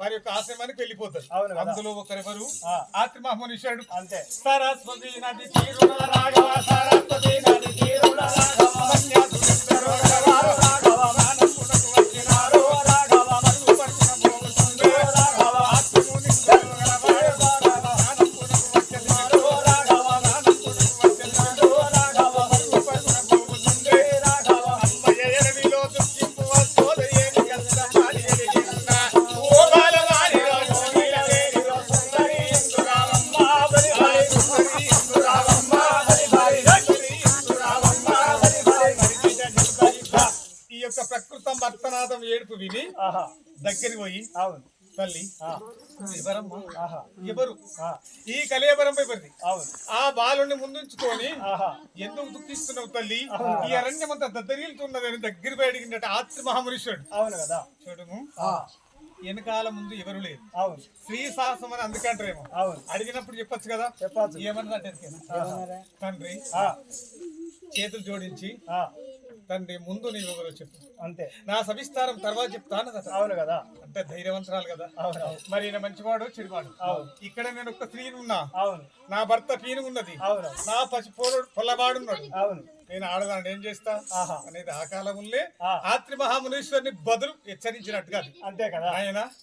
వారి యొక్క ఆశ్రమానికి వెళ్ళిపోతారు. అందులో ఒకరెవరు ఆ. ఆత్రి మహమనుషుడు అంతే. సరస్వతి నది రాఘవ సరస్వతి యొక్క ప్రకృతం భర్తనాథం ఏడుపు విని దగ్గరికి పోయి అవును. తల్లి ఎవరు? ఆ, ఈ కలేబరం ఎవరిది అవును. ఆ బాలుని ముందుంచుకొని ఎందుకు దుఃఖిస్తున్నావు తల్లి? ఈ అరణ్యం అంతా దద్దరిల్తున్నదని దగ్గర అడిగినట్టు ఆత్రి మహామనుషుడు అవును కదా. చూడము. వెనకాల ముందు ఎవరు లేరు. అవును. శ్రీ సాహసం అని అందుకంటారేమో. అవును. అడిగినప్పుడు చెప్పొచ్చు కదా? చెప్పచ్చు. ఏమన్నా తండ్రి చేతులు జోడించి తండ్రి ముందు నీవు ఎవరో చెప్పు. అంతే. నా సవిస్తారం తర్వాత చెప్తాను కదా అవును కదా. అంటే ధైర్యవంతరాలు కదా. అవును. మరి ఈయన మంచివాడు చెడువాడు. అవును. ఇక్కడ నేను ఒక్క స్త్రీని ఉన్నా. అవును. నా భర్త పీను ఉన్నది. అవును. నా పసి పోరు పొల్లవాడున్నాడు. అవును. నేను ఆడదాన్ని ఏం చేస్తా? అనేది ఆ కాలములే ఆ. ఆత్రి మహామునీశ్వరుని బదులు హెచ్చరించినట్టుగా. అంతే కదా. ఆయన